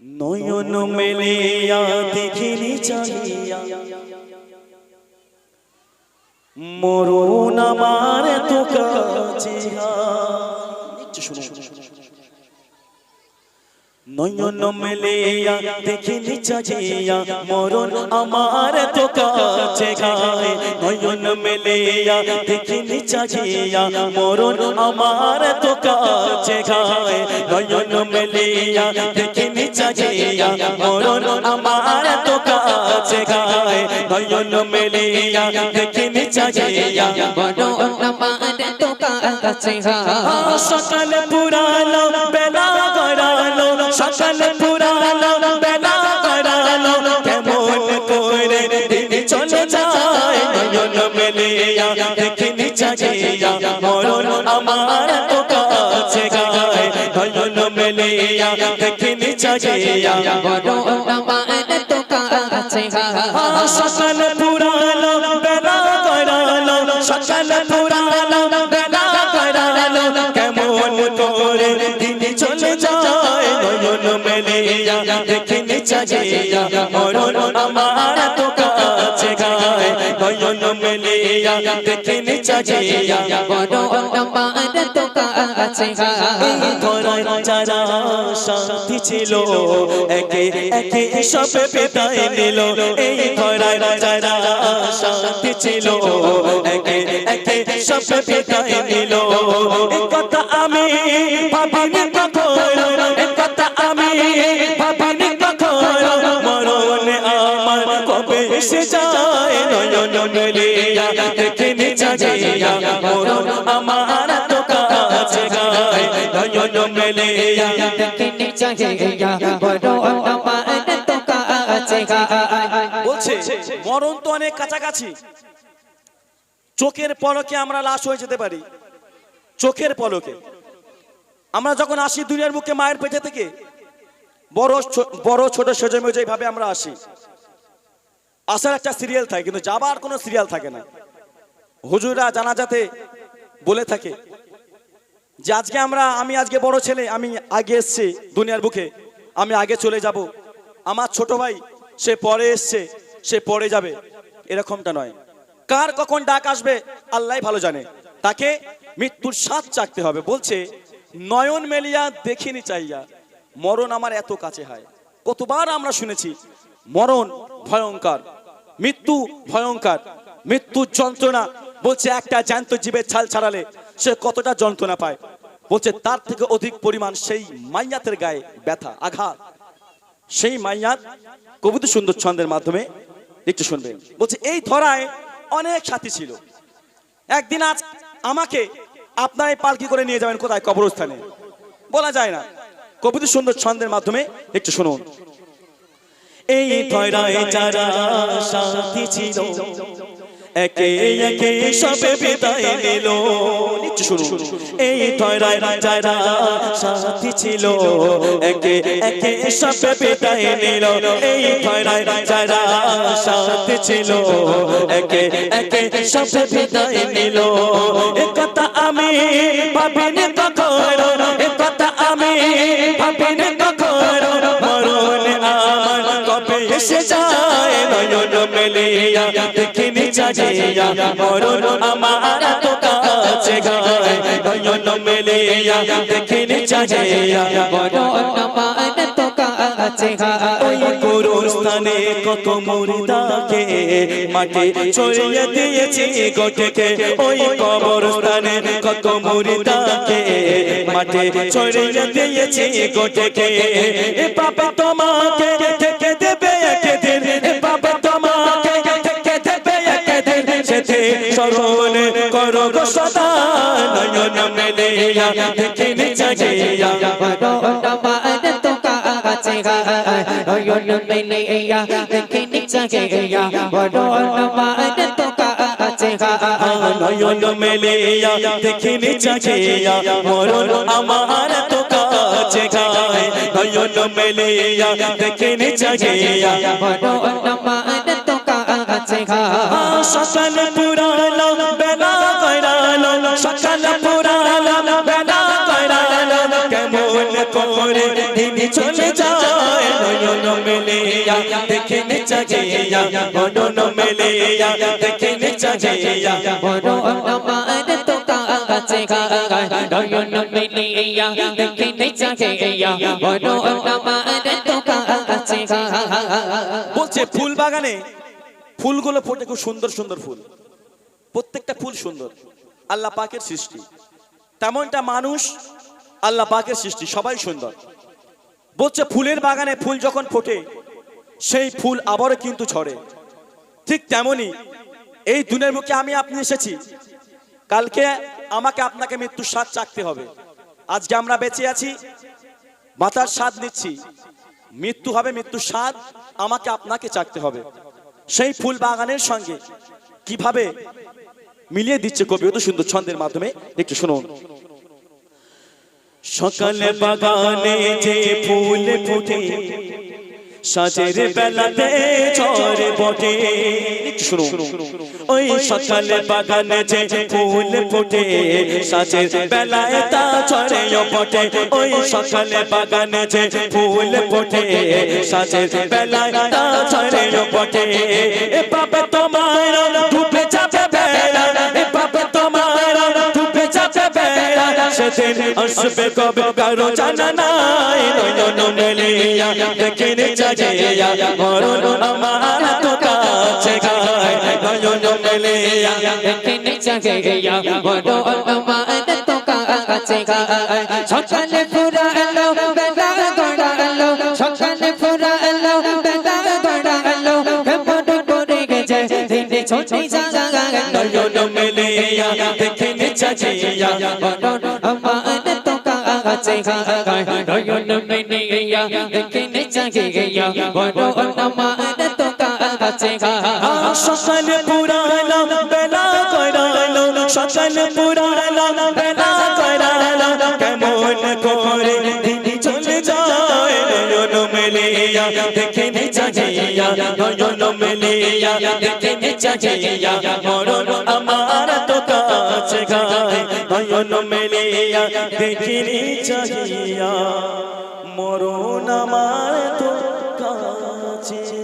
নয়ন মেলিয়া দেখিনি চাহিয়া। নয়ন মেলিয়া দেখিনি চাহিয়া, মরণ আমার তো কাছে গায় নয়ন মেলিয়া দেখিনি চাহিয়া, মরণ আমার তো কাছে গায় নয়ন মেলিয়া দেখিনি চাহিয়া মরণ আমার তো কাছে গায় নয়ন মেলিয়া দেখিনি চাহিয়া সকাল পুরালো দেখিনি চাহিয়া সকাল পুরালো বেলা গড়ালো সকাল পুরালো বেলা গড়ালো কেমন করে দিন চলে যায়, নয়ন মেলিয়া, দেখিনি চাহিয়া মরণ আমার তো কাছে গায়, নয়ন মেলিয়া, দেখিনি চাহিয়া এই ধরায় যারা শান্তি ছিল একে একে সব বিদায় নিল এই ধরায় যারা শান্তি ছিল একে একে সব বিদায় নিল কথা আমি ভাবিনি কখনো কথা আমি ভাবিনি কখনো মরণে আমার কবে এসে যায় নয়ন মেলিয়া দেখিনি চাহিয়া মরণ আমার মেলিয়া বলছে, মরণ তো অনেক কাছাকাছি। চোখের পলকে আমরা লাশ হয়ে যেতে পারি। চোখের পলকে। আমরা যখন আসি দুনিয়ার মুখে মায়ের পেটে থেকে, বড় বড় ছোট সেজে মেজে এইভাবে আমরা আসি, আসার একটা সিরিয়াল থাকে, কিন্তু যাবার কোনো সিরিয়াল থাকে না। হুজুরা জানাজাতে বলে থাকে যে আজকে আমরা, আমি আজকে বড় ছেলে, আমি আগে এসছি দুনিয়ার বুকে, আমি আগে চলে যাব। আমার ছোট ভাই, সে পরে এসছে, সে পরে যাবে, এরকমটা নয়। কার কখন ডাক আসবে, আল্লাহ ভালো জানে। তাকে মৃত্যুর স্বাদ চাকতে হবে। বলছে, নয়ন মেলিয়া দেখিনি চাইয়া, মরণ আমার এত কাছে হয়। কতবার আমরা শুনেছি, মরণ ভয়ঙ্কর, মৃত্যু ভয়ঙ্কর, মৃত্যুর যন্ত্রণা। বলছে, একটা জ্যান্ত জীবের ছাল ছাড়ালে সে কতটা যন্ত্রণা পায়। বলছে, তার থেকে অধিক পরিমাণ সেই মাইয়াতের গায়ে ব্যথা, আঘাত। সেই মাইয়াত কবিতা সুন্দর ছন্দের মাধ্যমে একটু শুনবেন বলছে, এই ধরায় অনেক সাথী ছিল। একদিন আজ আমাকে আপনার পালকি করে নিয়ে যাবেন কোথায়? কবরস্থানে। বলা যায় না। কবিতা সুন্দর ছন্দের মাধ্যমে একটু শুনুন। এই ধরায় যারা সাথী ছিল একে একে সবে বিদায় নিল। নিচ্ছ শুনুন এই ধরায় যারা সাথী ছিল। একে একে সবে বিদায় নিল। এই ধরায় যারা সাথী ছিল। একে একে সবে বিদায় নিল। এ কথা আমি ভাবিনি কখনো। এ কথা আমি ভাবিনি কখনো। মরণ আমার কবে এসে যায়? নয়ন মেলিয়া দেখিনি চাহিয়া মরণ আমার তো কাছে গায় নয়ন মেলিয়া দেখিনি চাহিয়া ওই গোরস্থানে কত মুর্দাকে মাটি ছড়িয়ে দিয়েছি গোটেকে ওই কবরস্থানে কত মুর্দাকে মাটি ছড়িয়ে দিয়েছি গোটেকে এ বাবা তোমাকে নয়ন মেলিয়া দেখিনি চাহিয়া নয়ন মেলিয়া দেখিনি চাহিয়া মরণ আমার তো কাছে নয়ন মেলিয়া দেখিনি চাহিয়া সকাল পুরালো বেলা সকাল পুরালো বেলা করালো কেমন বলছে ফুল বাগানে ফুলগুলো ফোটে খুব সুন্দর সুন্দর ফুল। প্রত্যেকটা ফুল সুন্দর। আল্লাহ পাকের সৃষ্টি। তেমনটা মানুষ আল্লাহ পাকের সৃষ্টি, সবাই সুন্দর। বলছে, ফুলের বাগানে ফুল যখন ফোটে, সেই ফুল আবারও কিন্তু ঝরে। ঠিক তেমনি এই দুনের মুখে আমি আপনি এসেছি। কালকে আমাকে আপনাকে মৃত্যুর স্বাদ চাকতে হবে। আজকে আমরা বেঁচে আছি, মাথার স্বাদ নিচ্ছি। মৃত্যু হবে, মৃত্যুর স্বাদ আমাকে আপনাকে চাকতে হবে। সেই ফুল বাগানের সঙ্গে কীভাবে মিলিয়ে দিচ্ছে কবি? অত সুন্দর ছন্দের মাধ্যমে একটু শুনুন। সকালে বাগানে যে ফুল ফুটে সাজের বেলাতে ঝরে বটে। শুনুন ওই সকালে বাগানে যে ফুল ফুটে সাজের বেলায় তা ঝরে বটে। ওই সকালে বাগানে যে ফুল ফুটে সাজের বেলায় তা ঝরে বটে। এ বাবা তোমার বেলা আসবে কবে কারও জানা নাই? নয়ন মেলিয়া, দেখিনে চাহিয়া মরণ আমার তো কাছে গায়। নয়ন মেলিয়া, দেখিনে চাহিয়া মরণ আমার তো কাছে গায়। সকালে ফুরালো বেলা গড়া গড়ালো সকালে ফুরালো বেলা গড়া গড়ালো কেমন করে গেছে, দিনে ছোটে সকালে পুরালো বেলা করালো সকালে পুরালো বেলা করালো কেমন করে চলে যায় মেলিয়া দেখিনে চাহিয়া দেখিনে চাহিয়া মরণ আমার তো কাছে গায় নয়ন মেলিয়া দেখিনে চাহিয়া মরণ আমার তো কাছে।